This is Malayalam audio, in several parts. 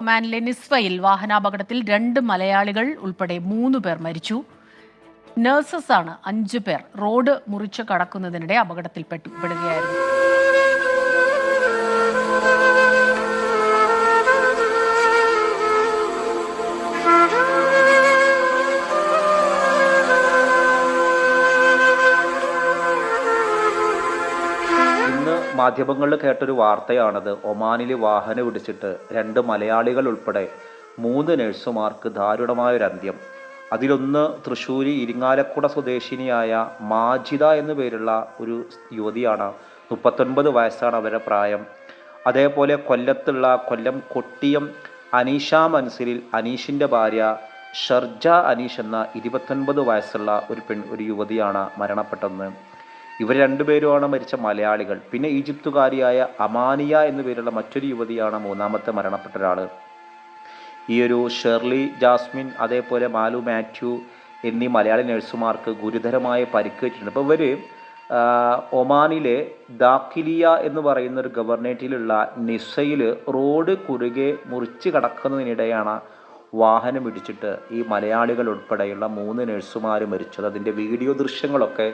ഒമാനിലെ നിസ്വയിൽ വാഹനാപകടത്തിൽ രണ്ട് മലയാളികൾ ഉൾപ്പെടെ മൂന്ന് പേർ മരിച്ചു. നഴ്സസ് ആണ് അഞ്ചു പേർ. റോഡ് മുറിച്ച് കടക്കുന്നതിനിടെ അപകടത്തിൽ പെട്ടു- പെടുകയായിരുന്നു. ഇന്ന് മാധ്യമങ്ങളിൽ കേട്ടൊരു വാർത്തയാണത്. ഒമാനിൽ വാഹനം ഇടിച്ചിട്ട് രണ്ട് മലയാളികൾ ഉൾപ്പെടെ മൂന്ന് നഴ്സുമാർക്ക് ദാരുണമായൊരു അന്ത്യം. അതിലൊന്ന് തൃശ്ശൂരി ഇരിങ്ങാലക്കുട സ്വദേശിനിയായ മാജിദ എന്നു പേരുള്ള ഒരു യുവതിയാണ്. മുപ്പത്തൊൻപത് വയസ്സാണ് അവരുടെ പ്രായം. അതേപോലെ കൊല്ലത്തുള്ള കൊല്ലം കൊട്ടിയം അനീഷ മൻസിലിൽ അനീഷിന്റെ ഭാര്യ ഷർജ അനീഷ് എന്ന ഇരുപത്തൊൻപത് വയസ്സുള്ള ഒരു പെൺ ഒരു യുവതിയാണ് മരണപ്പെട്ടതെന്ന് ഇവർ രണ്ടുപേരുമാണ് മരിച്ച മലയാളികൾ. പിന്നെ ഈജിപ്തുകാരിയായ അമാനിയ എന്നു പേരുള്ള മറ്റൊരു യുവതിയാണ് മൂന്നാമത്തെ മരണപ്പെട്ട ഒരാൾ ഈ ഒരു ഷെർലി ജാസ്മിൻ അതേപോലെ മാലു മാത്യു എന്നീ മലയാളി നഴ്സുമാർക്ക് ഗുരുതരമായ പരിക്കേറ്റിട്ടുണ്ട് അപ്പോൾ ഇവർ ഒമാനിലെ ദാഖിലിയ എന്ന് പറയുന്ന ഒരു ഗവർണേറ്റിലുള്ള നിസയിൽ റോഡ് കുറുകെ മുറിച്ച് കടക്കുന്നതിനിടെയാണ് വാഹനം ഇടിച്ചിട്ട് ഈ മലയാളികൾ ഉൾപ്പെടെയുള്ള മൂന്ന് നഴ്സുമാർ മരിച്ചത്. അതിന്റെ വീഡിയോ ദൃശ്യങ്ങളൊക്കെ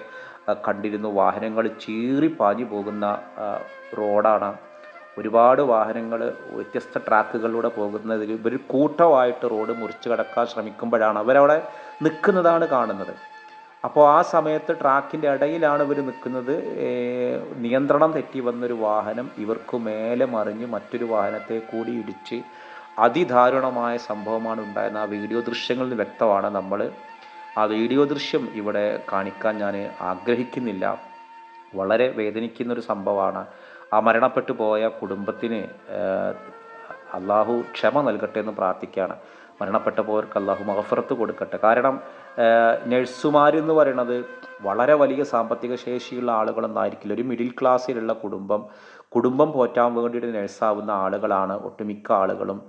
കണ്ടിരുന്നു. വാഹനങ്ങൾ ചീറി പാഞ്ഞു പോകുന്ന റോഡാണ്. ഒരുപാട് വാഹനങ്ങൾ വ്യത്യസ്ത ട്രാക്കുകളിലൂടെ പോകുന്നതിൽ ഇവർ കൂട്ടമായിട്ട് റോഡ് മുറിച്ച് കടക്കാൻ ശ്രമിക്കുമ്പോഴാണ് അവരവിടെ നിൽക്കുന്നതാണ് കാണുന്നത്. അപ്പോൾ ആ സമയത്ത് ട്രാക്കിന്റെ ഇടയിലാണ് ഇവർ നിൽക്കുന്നത്. നിയന്ത്രണം തെറ്റി വന്നൊരു വാഹനം ഇവർക്ക് മേലെ മറിഞ്ഞ് മറ്റൊരു വാഹനത്തെ കൂടി ഇടിച്ച് അതിദാരുണമായ സംഭവമാണ് ഉണ്ടായത് ആ വീഡിയോ ദൃശ്യങ്ങളിൽ വ്യക്തമാണ് നമ്മൾ ആ വീഡിയോ ദൃശ്യം ഇവിടെ കാണിക്കാൻ ഞാൻ ആഗ്രഹിക്കുന്നില്ല. വളരെ വേദനിക്കുന്നൊരു സംഭവമാണ്. ആ മരണപ്പെട്ടു പോയ കുടുംബത്തിന് അള്ളാഹു ക്ഷമ നൽകട്ടെ എന്ന് പ്രാർത്ഥിക്കുകയാണ്. മരണപ്പെട്ട പോയവർക്ക് അള്ളാഹു മഹഫറത്ത് കൊടുക്കട്ടെ. കാരണം നഴ്സുമാരെന്ന് പറയുന്നത് വളരെ വലിയ സാമ്പത്തിക ശേഷിയുള്ള ആളുകളൊന്നായിരിക്കില്ല. ഒരു മിഡിൽ ക്ലാസ്സിലുള്ള കുടുംബം കുടുംബം പോറ്റാൻ വേണ്ടിയിട്ട് നഴ്സാവുന്ന ആളുകളാണ്. ഒട്ടുമിക്ക ആളുകളും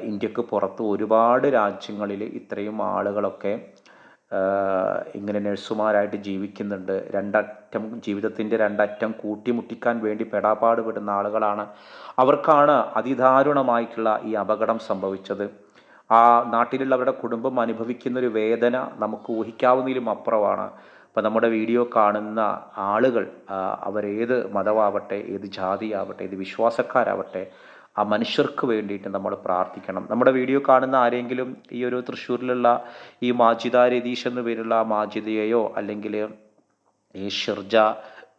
ഇന്ത്യയ്ക്ക് പുറത്ത് ഒരുപാട് രാജ്യങ്ങളിൽ ഇത്രയും ആളുകളൊക്കെ ഇങ്ങനെ നഴ്സുമാരായിട്ട് ജീവിക്കുന്നുണ്ട്. രണ്ടറ്റം ജീവിതത്തിന്റെ രണ്ടറ്റം കൂട്ടിമുട്ടിക്കാൻ വേണ്ടി പെടാപ്പാട് പെടുന്ന ആളുകളാണ്. അവർക്കാണ് അതിദാരുണമായിട്ടുള്ള ഈ അപകടം സംഭവിച്ചത്. ആ നാട്ടിലുള്ളവരുടെ കുടുംബം അനുഭവിക്കുന്ന ഒരു വേദന നമുക്ക് ഊഹിക്കാവുന്നതിലും അപ്പുറമാണ്. ഇപ്പം നമ്മുടെ വീഡിയോ കാണുന്ന ആളുകൾ അവരേത് മതമാവട്ടെ ഏത് ജാതിയാവട്ടെ ഏത് വിശ്വാസക്കാരാവട്ടെ ആ മനുഷ്യർക്ക് വേണ്ടിയിട്ട് നമ്മൾ പ്രാർത്ഥിക്കണം. നമ്മുടെ വീഡിയോ കാണുന്ന ആരെങ്കിലും ഈ ഒരു തൃശ്ശൂരിലുള്ള ഈ മാജിദ രതീഷ് എന്ന പേരുള്ള ആ മാജിദയെയോ അല്ലെങ്കിൽ ഈ ഷിർജ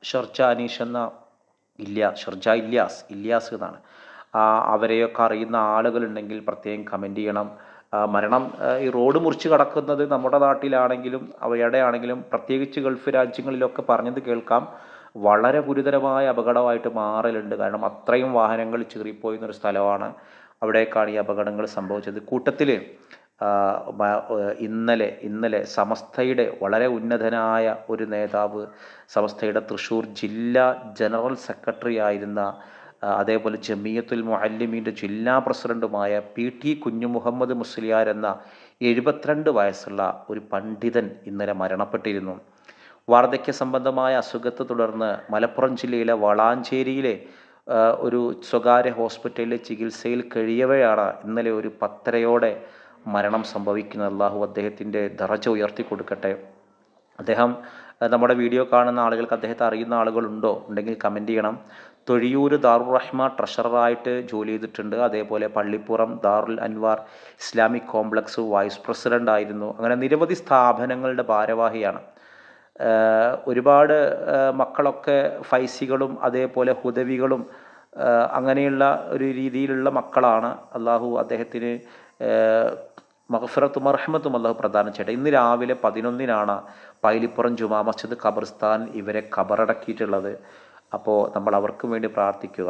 ഷിർജ അനീഷ് എന്ന ഇല്ല ഷിർജ ഇല്യാസ് ഇല്യാസ് എന്നാണ്. അവരെയൊക്കെ അറിയുന്ന ആളുകളുണ്ടെങ്കിൽ പ്രത്യേകം കമന്റ് ചെയ്യണം. മരണം ഈ റോഡ് മുറിച്ച് കടക്കുന്നത് നമ്മുടെ നാട്ടിലാണെങ്കിലും അവയുടെ ആണെങ്കിലും പ്രത്യേകിച്ച് ഗൾഫ് രാജ്യങ്ങളിലൊക്കെ പറഞ്ഞത് കേൾക്കാം. വളരെ ഗുരുതരമായ അപകടമായിട്ട് മാറലുണ്ട്. കാരണം അത്രയും വാഹനങ്ങൾ ചീറിപ്പോയി എന്നൊരു സ്ഥലമാണ് അവിടേക്കാണ് ഈ അപകടങ്ങൾ സംഭവിച്ചത്. കൂട്ടത്തിൽ ഇന്നലെ ഇന്നലെ സമസ്തയുടെ വളരെ ഉന്നതനായ ഒരു നേതാവ് സമസ്തയുടെ തൃശ്ശൂർ ജില്ലാ ജനറൽ സെക്രട്ടറി ആയിരുന്ന അതേപോലെ ജമിയത്തുൽ മുഅല്ലിമീന്റെ ജില്ലാ പ്രസിഡന്റുമായ പി ടി കുഞ്ഞു മുഹമ്മദ് മുസ്ലിയാർ എന്ന എഴുപത്തിരണ്ട് വയസ്സുള്ള ഒരു പണ്ഡിതൻ ഇന്നലെ മരണപ്പെട്ടിരുന്നു. വാർദ്ധക്യ സംബന്ധമായ അസുഖത്തെ തുടർന്ന് മലപ്പുറം ജില്ലയിലെ വളാഞ്ചേരിയിലെ ഒരു സ്വകാര്യ ഹോസ്പിറ്റലിലെ ചികിത്സയിൽ കഴിയവെയാണ് ഇന്നലെ ഒരു പത്തരയോടെ മരണം സംഭവിക്കുന്നത്. അള്ളാഹു അദ്ദേഹത്തിന്റെ ദറജ ഉയർത്തി കൊടുക്കട്ടെ. അദ്ദേഹം നമ്മുടെ വീഡിയോ കാണുന്ന ആളുകൾക്ക് അദ്ദേഹത്തെ അറിയുന്ന ആളുകളുണ്ടോ ഉണ്ടെങ്കിൽ കമന്റ് ചെയ്യണം. തൊഴിയൂർ ദാറുർ റഹ്മ ട്രഷററായിട്ട് ജോലി ചെയ്തിട്ടുണ്ട്. അതേപോലെ Pallippuram Darul Anwar Islamic complex vice president ആയിരുന്നു അങ്ങനെ നിരവധി സ്ഥാപനങ്ങളുടെ ഭാരവാഹിയാണ്. ഒരുപാട് മക്കളൊക്കെ ഫൈസികളും അതേപോലെ ഹുദവികളും അങ്ങനെയുള്ള ഒരു രീതിയിലുള്ള മക്കളാണ് അള്ളാഹു അദ്ദേഹത്തിന് മഹഫറത്തും മർഹമത്തും അള്ളാഹു പ്രദാനം ചെയ്യട്ടെ. ഇന്ന് രാവിലെ പതിനൊന്നിനാണ് പൈലിപ്പുറം ജുമാ മസ്ജിദ് ഖബർസ്ഥാൻ ഇവരെ ഖബറടക്കിയിട്ടുള്ളത്. അപ്പോൾ നമ്മൾ അവർക്കും വേണ്ടി പ്രാർത്ഥിക്കുക.